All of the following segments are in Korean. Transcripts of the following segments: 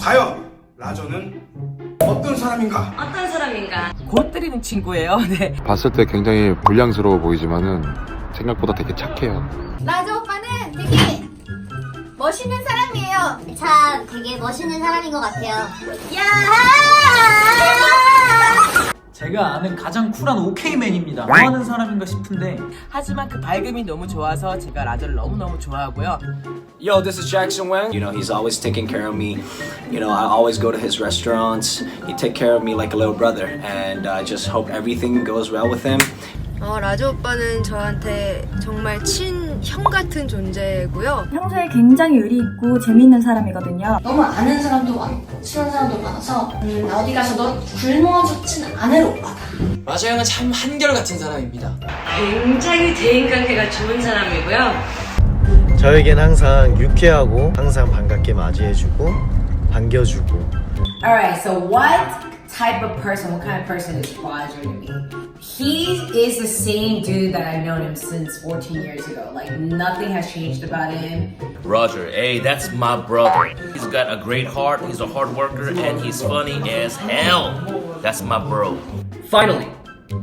과연 라저는 어떤 사람인가? 어떤 사람인가? 골 때리는 친구예요. 네. 봤을 때 굉장히 불량스러워 보이지만은 생각보다 되게 착해요. 라저 오빠는 되게 멋있는 사람이에요. 참 되게 멋있는 사람인 것 같아요. 야! 제가 아는 가장 쿨한 오케이맨입니다. 뭐 하는 사람인가 싶은데 하지만 그 밝음이 너무 좋아서 제가 라저를 너무너무 좋아하고요. Yo, this is Jackson Wang. You know, he's always taking care of me. You know, I always go to his restaurants. He take care of me like a little brother, and I just hope everything goes well with him. 어, 라조 오빠는 저한테 정말 친형 같은 존재고요. 평소에 굉장히 의리 있고 재미있는 사람이거든요. 너무 아는 사람도 많고 친한 사람도 많아서 음, 어디 가서 너 굶어 죽진 않을 오빠다. 라저 형은 참 한결같은 사람입니다. 굉장히 대인관계가 좋은 사람이고요. 저에겐 항상 유쾌하고 항상 반갑게 맞이해주고 반겨주고 Alright, so what type of person, what kind of person is Roger to me? He is the same dude that I've known him since 14 years ago. Like, nothing has changed about him. Roger, hey, that's my brother. He's got a great heart, he's a hard worker, and he's funny as hell. That's my bro. Finally,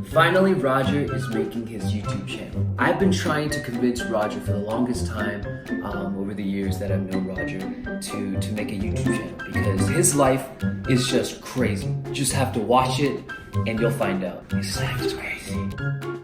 finally, Roger is making his YouTube channel. I've been trying to convince Roger for the longest time um, over the years that I've known Roger to, to make a YouTube channel because his life is just crazy. Just have to watch it and you'll find out. His life is crazy.